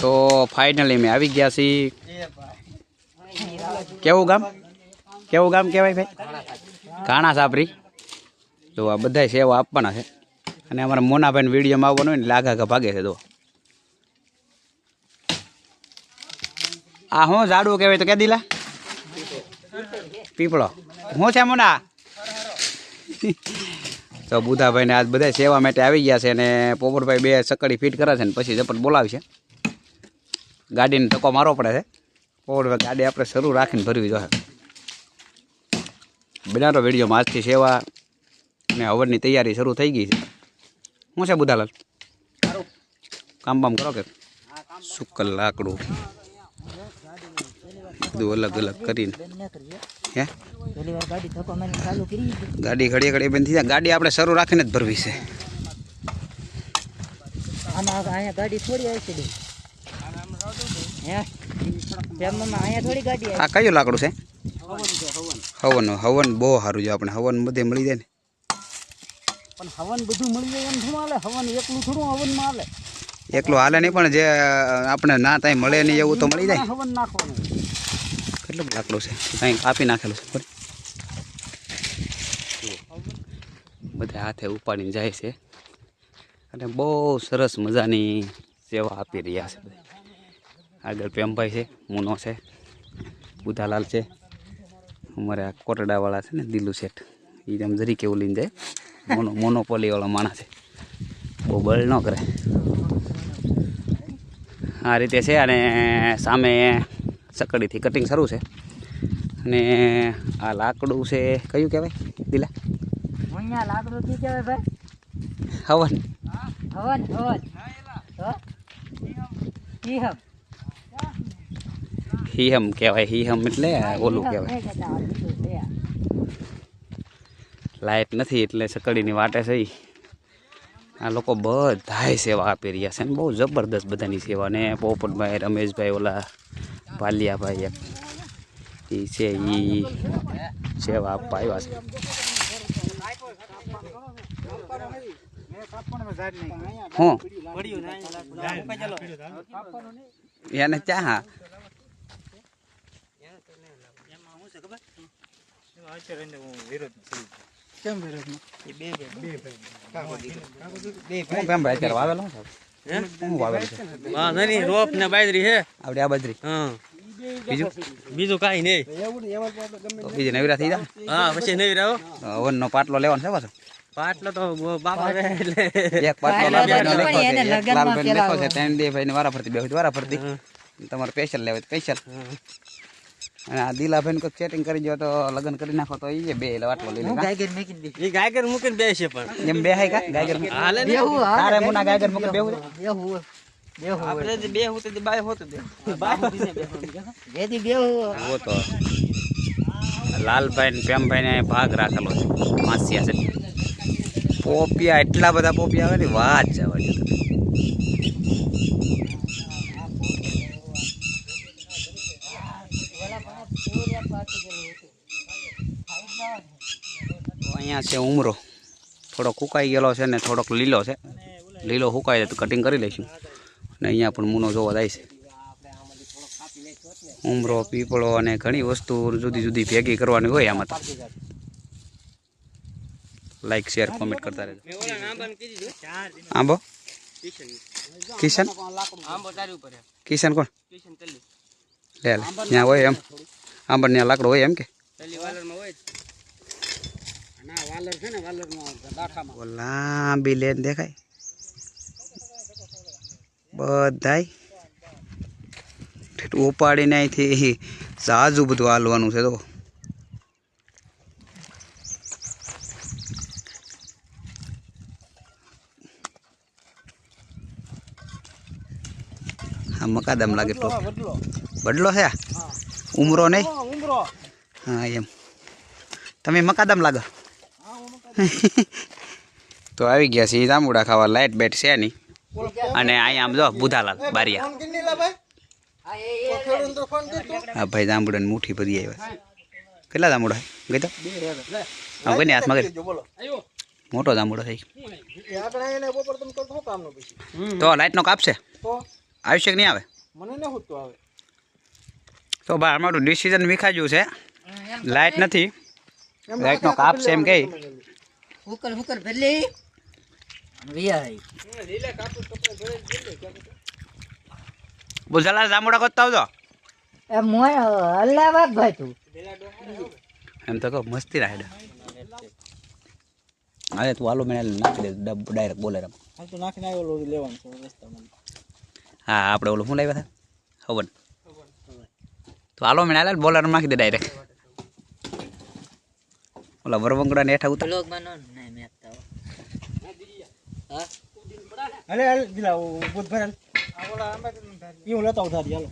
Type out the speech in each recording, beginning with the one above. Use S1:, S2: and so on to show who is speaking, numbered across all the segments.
S1: તો ફાઇનલી મેં આવી ગયા છીએ. કેવું ગામ? કેવું ગામ કહેવાય ભાઈ? ઘાણા સાપરી. તો આ બધા સેવા આપવાના છે. અને અમારા મોનાભાઈને વિડીયોમાં આવવાનું હોય ને લાગા ઘા ભાગે છે તો આ હું ઝાડવું કહેવાય તો કે દીલા? પીપળો. હું છે મોના? તો બુધાભાઈને આજ બધા સેવા માટે આવી ગયા છે અને પોપટભાઈ બે સકડી ફિટ કરે છે ને, પછી જપટ બોલાવશે. ગાડીને ધક્કો મારવો પડે છે. પોપટભાઈ ગાડી આપણે શરૂ રાખીને ભરવી જોઈએ. બનારો વિડીયોમાં આજથી સેવા. અને હવનની તૈયારી શરૂ થઈ ગઈ છે. શું છે બુધાલાલ? કામ બામ કરો કે? સુકલ લાકડું. બધું અલગ અલગ કરીને. હે?
S2: ગાડી
S1: ઘડી ઘડી બંધ થઈ જાય. ગાડી આપણે શરૂ રાખીને જ ભરવી છે.
S2: આમાં અહીંયા ગાડી થોડી આવી છે હે તેમમાં અહીંયા થોડી ગાડી
S1: આ કયું લાકડું છે? હવન હવન. બહુ સારું છે આપણે. હવન બધે મળી જાય ને.
S2: પણ હવન બધું મળી જાય એમ થોડું હાલે. હવન એકલું થોડું હવનમાં હાલે.
S1: એકલું હાલે નહીં પણ જે આપણે ના ત્યાં મળે નહીં એવું તો મળી જાય.
S2: હવન નાખવાનું.
S1: કેટલું લાકડું છે? કંઈ કાપી નાખેલું છે? બધા હાથે ઉપાડીને જાય છે. અને બહુ સરસ મજાની સેવા આપી રહ્યા છે. બધા. આગળ પ્રેમભાઈ છે મુનો છે બુધાલાલ છે અમારે આ કોટડાવાળા છે ને દિલુ શેઠ. એ આમ જરી કેવું લઈને જાય. મોનો મોનોપોલીવાળો માણસ છે. બહુ બળ ન કરે. આ રીતે છે અને સામે સકડીથી કટિંગ શરૂ છે. અને આ લાકડું છે કયું કહેવાય? દિલા?
S2: લાકડું કી કહેવાય ભાઈ.
S1: હવન.
S2: હવન હવન.
S1: હિહમ કહેવાય હિહમ એટલે ઓલું કહેવાય
S2: નહીં કહેતા, આ બીજું છે.
S1: લાઇટ નથી એટલે સકડીની વાટે છે ઈ. આ લોકો બધાય સેવા આપી રહ્યા છે અને બહુ જબરદસ્ત બધાની સેવા ને પોપટભાઈ રમેશભાઈ ઓલા ભાલિયાભાઈ એક એ છે એ સેવા આપવા આવ્યા છે હું એને ચા હા હું કેમ ભાઈ અત્યારે વાવેલો છે હું? વાવેલું છે.
S3: હા નહીં રોપ ને બાજરી હે.
S1: આવડે આ બાજરી.
S3: હા.
S1: બીજું?
S3: બીજું કાંઈ નહીં.
S1: બીજી નવીરા થઈ જાય
S3: હા પછી નહીં રહો
S1: હવનનો પાટલો લેવાનો છે પાછો.
S3: પાટલો તો બાપા એટલે.
S1: એક પાટલો છે. ત્રણ દે ભાઈને વારા ફરતી બે વારા ફરતી તમારે સ્પેશિયલ લેવા સ્પેશિયલ અને આ દિલાભાઈ કોઈ સેટિંગ કરી દો તો લગ્ન કરી નાખો તો એ બે વાટલો લઈ લે
S2: ગાયગર મેકીને દઈશ.
S3: એ ગાયગર મૂકીને બેસે પણ.
S1: એમ બે હાય કા? ગાયગર
S3: હાલે ને?
S2: બેહું,
S1: તારે મુના ગાયગર મૂકી બેહું છે?
S2: બેહું. બેહું.
S3: આપણે જે બે હોતે તે બાય હોતે બે
S2: જેથી બેહું
S1: હો તો. લાલભાઈ ને પ્રેમભાઈ ને ભાગ રાખેલો છે. માસિયા છે. પોપિયા એટલા બધા પોપિયા આવે ને વાત જવા દો તમે. તો અહીંયા છે ઉમરો. થોડોક સુકાઈ ગયેલો છે ને થોડોક લીલો છે. લીલો સુકાઈ જાય તો કટિંગ કરી લઈશું. અને અહીંયા પણ મૂનો જોવા જાય છે. ઉમરો પીપળો અને ઘણી વસ્તુ જુદી જુદી ભેગી કરવાની હોય આમાં તો. લાઈક શેર કોમેન્ટ કરતા રહેજો. આંબો કિશન કિશન કોણ લે લે. ત્યાં હોય એમ. આંબો ત્યાં લાકડો હોય એમ કે? લાંબી લેન દેખાય. બધાય. ઉપાડીને અહીંથી સાજુ બધું હાલવાનું છે તો હા મકાદમ લાગે ટોપ. બદલો છે આ? ઉમરો નહીં હા એમ. તમે મકાદમ લાગો? તો આવી ગયા છે જાંબુડા ખાવા. લાઇટ બેટ છે નહીં અને અહીંયા આમ જો બુધાલાલ બારિયા. હા ભાઈ જાંબુડાની મુઠ્ઠી ભરી આવ્યા કેટલા જાંબુડા ગઈ તો? હા કોઈ નહીં હાથમાં કરી. મોટો જાંબુડો થઈ તો લાઇટનો કાપ છે? આવશે કે નહીં આવે?
S3: મને ન આવે.
S1: તો ભાઈ અમારું ડિસિઝન વિખાજ્યું છે. લાઇટ નથી. લાઇટનો કાપ છે એમ કહી
S2: હુકર હુકર ભરલી.
S1: બુઝાલા જામુડા કરતા આવજો.
S2: એ મોય અલ્લાહ ભાઈ તું
S1: એમ તો કહો મસ્તી રાઈડ અરે તું આલુ મેં નાખી દે ડાયરેક્ટ બોલે રમ.
S3: હાલ તો નાખીને આવ્યો લેવાનું છે રસ્તામાં.
S1: હા આપણે ઓલું શું લાવ્યા હતા? હવન તો હાલો મેં આલે બોલર નાખી દે ડાયરેક્ટ ઓલા વરવંગડા ને હેઠા ઉતાર.
S2: બ્લોગમાં નો? નહીં મેં આપતા હા?
S3: અરે અરે દિલા બુધ ભરેલ આ ઓલા આંબા ઈ હું લેતા ઉધારી હાલો.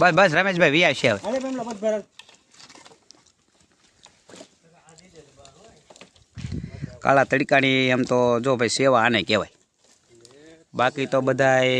S1: બસ બસ રમેશભાઈ વી આવશે હવે.
S3: અરે બેમલા બુધ ભરલ
S1: કાળા તડકાની એમ તો જો ભાઈ સેવા આને કહેવાય. બાકી તો બધાય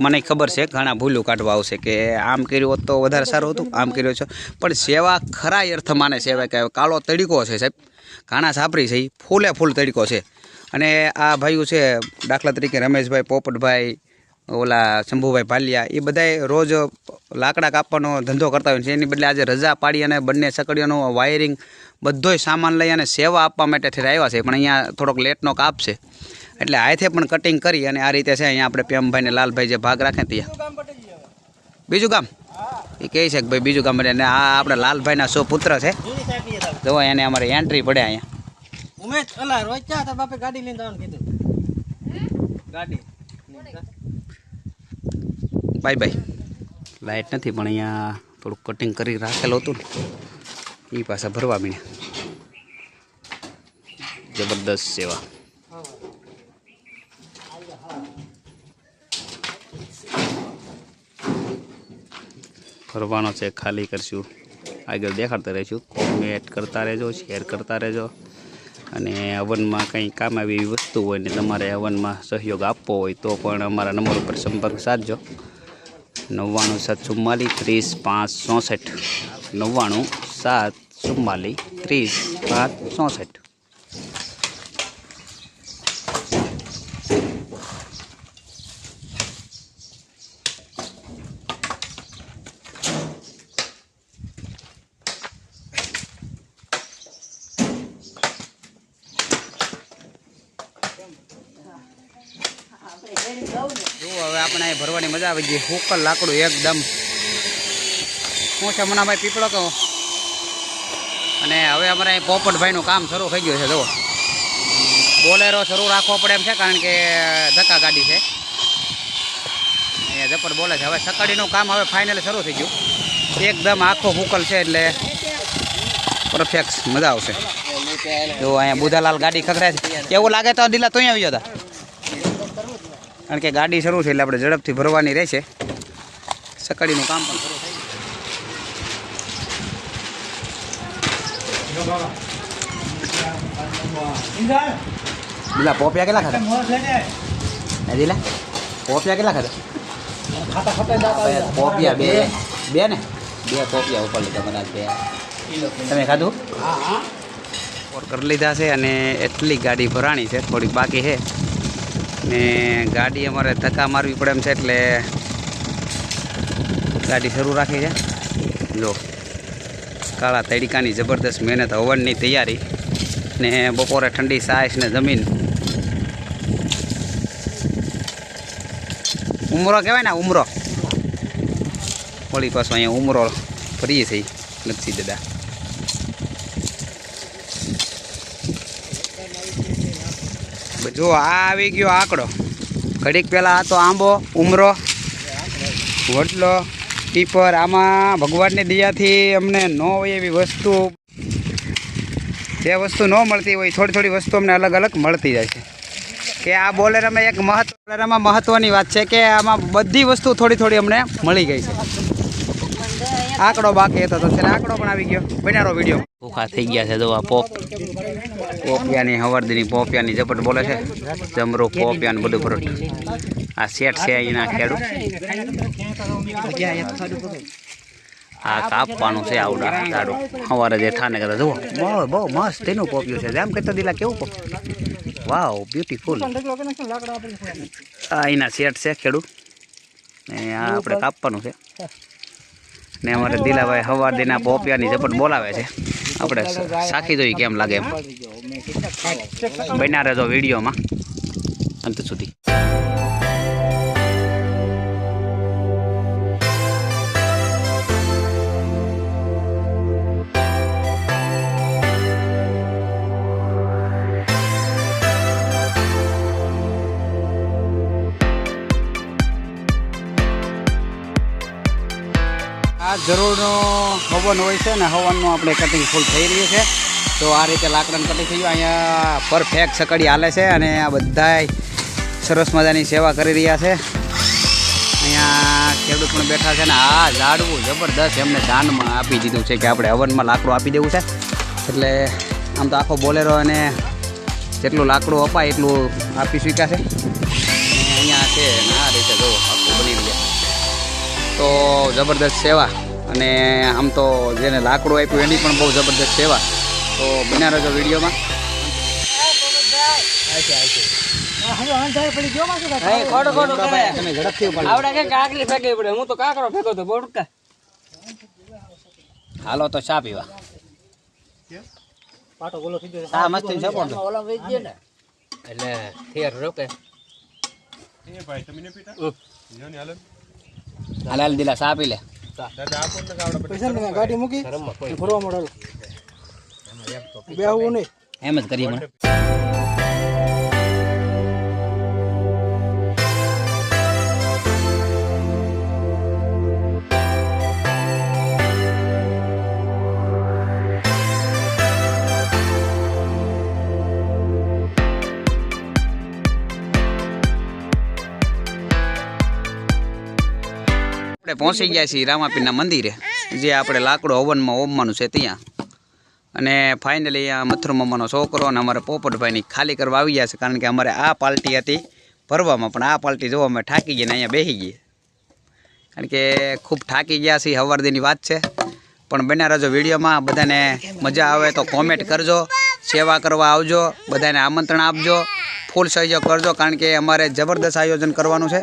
S1: મને ખબર છે, ઘણા ભૂલું કાઢવા આવશે કે આમ કર્યું હોત તો વધારે સારું હતું, આમ કર્યું છે. પણ સેવા ખરા માને સેવા કહેવાય કાળો તડીકો છે સાહેબ. ઘાણા સાપરી છે ફૂલે ફૂલ તડીકો છે. અને આ ભાઈઓ છે, દાખલા તરીકે રમેશભાઈ, પોપટભાઈ, ઓલા શંભુભાઈ ભાલિયા એ બધાય રોજ લાકડા કાપવાનો ધંધો કરતા હોય છે. એની બદલે આજે રજા પાડી અને બંને સકડીઓનું વાયરિંગ બધોય સામાન લઈ અને સેવા આપવા માટે ઠેર આવ્યા છે. પણ અહીંયા થોડોક લેટનો કાપ છે. એટલે હાથે પણ કટિંગ કરી અને આ રીતે છે અહીંયા આપણે પ્રેમભાઈ ને લાલભાઈ જે ભાગ રાખે ત્યાં. બીજું કામ એ કહે છે કે ભાઈ બીજું કામ અને આ આપણે લાલભાઈના સો પુત્ર છે. જો એને અમારે એન્ટ્રી પડે અહીંયા.
S3: ઉમેશ અલા રોજ ચા તાર બાપે ગાડી લઈને જવાનું કીધું. ગાડી?
S1: Bye bye. લાઇટ નથી પણ અહીંયા થોડુંક કટિંગ કરી રાખેલું હતું ને. એ પાછા ભરવા મીણ્યા. જબરદસ્ત સેવા. ફરવાનો છે, ખાલી કરશું. આગળ દેખાડતા રહીશું. કોમેન્ટ કરતા રહેજો શેર કરતા રહેજો. અને હવનમાં કંઈ કામ આવી એવી વસ્તુ હોય ને તમારે હવનમાં સહયોગ આપવો હોય તો પણ અમારા નંબર ઉપર સંપર્ક સાધજો. નવ્વાણું સાત ચુમ્માલીસ ત્રીસ પાંચ ચોસઠ. નવ્વાણું સાત ચુમ્માલીસ ત્રીસ પાંચ ચોસઠ જો હવે આપણે અહીં ભરવાની મજા આવી ગઈ. હુકલ લાકડું એકદમ. શું છે મનાભાઈ પીપળો કહો અને હવે અમારે અહીં પોપટભાઈનું કામ શરૂ થઈ ગયું છે, જુઓ. બોલેરો શરૂ રાખવો પડે એમ છે, કારણ કે ધક્કા ગાડી છે. અહીંયા જપર બોલે છે. હવે સકડીનું કામ હવે ફાઇનલ શરૂ થઈ ગયું. એકદમ આખો હુકલ છે એટલે પરફેક્ટ મજા આવશે. જો અહીંયા બુધાલાલ ગાડી ખખડાય છે. એવું લાગે તો દિલા તો આવી જતા. કારણ કે ગાડી શરૂ છે એટલે આપણે ઝડપથી ભરવાની રહેશે. સકડીનું કામ પણ શરૂ થઈ ગયું. પોપિયા કેટલા ખાતા
S3: લેને
S1: પોપિયા કેટલા ખાતા પોપિયા બે. બે ને? બે પોપિયા ઉપર લીધા મને બે. તમે ખાધું? ઓર કરી લીધા છે અને એટલી ગાડી ભરાણી છે થોડીક બાકી છે. ને ગાડી અમારે ધક્કા મારવી પડે એમ છે એટલે ગાડી શરૂ રાખી છે. જો, કાળા તડકાની જબરદસ્ત મહેનત હવનની તૈયારી ને બપોરે ઠંડી સાઈસ ને જમીન. ઉમરો કહેવાય ને, ઉમરો. વળી પાછો અહીંયા ઉમરો ફરી થઈ, નથી દાદા. જો આ આવી ગયો આંકડો. ઘડીક પહેલાં આ તો આંબો, ઉમરો, વડલો પીપર આમાં ભગવાનની દયાથી અમને ન હોય એવી વસ્તુ. જે વસ્તુ ન મળતી હોય, થોડી થોડી વસ્તુ અમને અલગ અલગ મળતી જાય છે. કે આ બોલેરામાં એક મહત્વ, બોલેરામાં મહત્વની વાત છે કે આમાં બધી વસ્તુ થોડી થોડી અમને મળી ગઈ છે. આંકડો બાકી હતો તો આંકડો પણ આવી ગયો. બનારો વીડિયો. ભૂખા થઈ ગયા છે, જોવા પોપ. પોપિયાની હવરદીની, પોપિયાની ઝપટ બોલે છે. જમરો પોપિયા બધું ભરટ. આ સેટ છે અહીંના ખેડૂત. આ કાપવાનું છે આવડા ઝાડું સવારે જે થાને કરતા જુઓ. બહુ બહુ મસ્ત એનું પોપ્યું છે. જેમ કહેતો દિલા કેવું પોપ? વાવ બ્યુટીફુલ આ અહીંના સેટ છે ખેડૂત. આ આપણે કાપવાનું છે. ને અમારે દિલાભાઈ હવાર દિના પોપિયાની ઝપટ બોલાવે છે. આપણે સાખી જોઈએ કેમ લાગે એમ? બન્યા રહેજો વિડીયોમાં. અંત સુધી. હવન હોય છે ને હવનનું આપણે કટિંગ ફૂલ થઈ રહ્યું છે. તો આ રીતે લાકડાનું કટિંગ થઈ ગયું. અહીંયા પરફેક્ટ સકડી હાલે છે અને આ બધાય સરસ મજાની સેવા કરી રહ્યા છે. અહીંયા ખેડૂત પણ બેઠા છે ને આ ઝાડવું જબરદસ્ત એમને દાનમાં આપી દીધું છે કે આપણે હવનમાં લાકડું આપી દેવું છે. એટલે આમ તો આખો બોલેરો અને જેટલું લાકડું અપાય એટલું આપી અને અહીંયા છે આ રીતે જો આખું બની રહ્યા તો જબરદસ્ત સેવા. અને આમ તો જેને લાકડું આપ્યું એની પણ બહુ જબરદસ્ત સેવા. તો બન્યા રહેજો વિડીયોમાં. હાલો તો ચા પીવા.
S2: એટલે ફેર રોકે.
S1: હાલ હાલ દિલા ચા પી લે.
S3: પૈસા ગાડી મૂકી ફરવા મળે. બે આવું નહીં.
S1: એમ જ કરીએ. આપણે પહોંચી ગયા છીએ રામાપીરના મંદિરે, જે આપણે લાકડું હવનમાં ઓમવાનું છે ત્યાં. અને ફાઇનલી અહીંયા મથુર મમ્માનો છોકરો અને અમારે પોપટભાઈની ખાલી કરવા આવી ગયા છે, કારણ કે અમારે આ પાર્ટી હતી ભરવામાં, પણ આ પાર્ટી અમે થાકી ને અહીંયા બેસી ગઈ કારણ કે ખૂબ થાકી ગયા છે હવારદીની વાત છે. પણ બન્યા રહેજો વિડીયોમાં, બધાને મજા આવે તો કોમેન્ટ કરજો, સેવા કરવા આવજો, બધાને આમંત્રણ આપજો, ફૂલ સહયોગ કરજો, કારણ કે અમારે જબરદસ્ત આયોજન કરવાનું છે.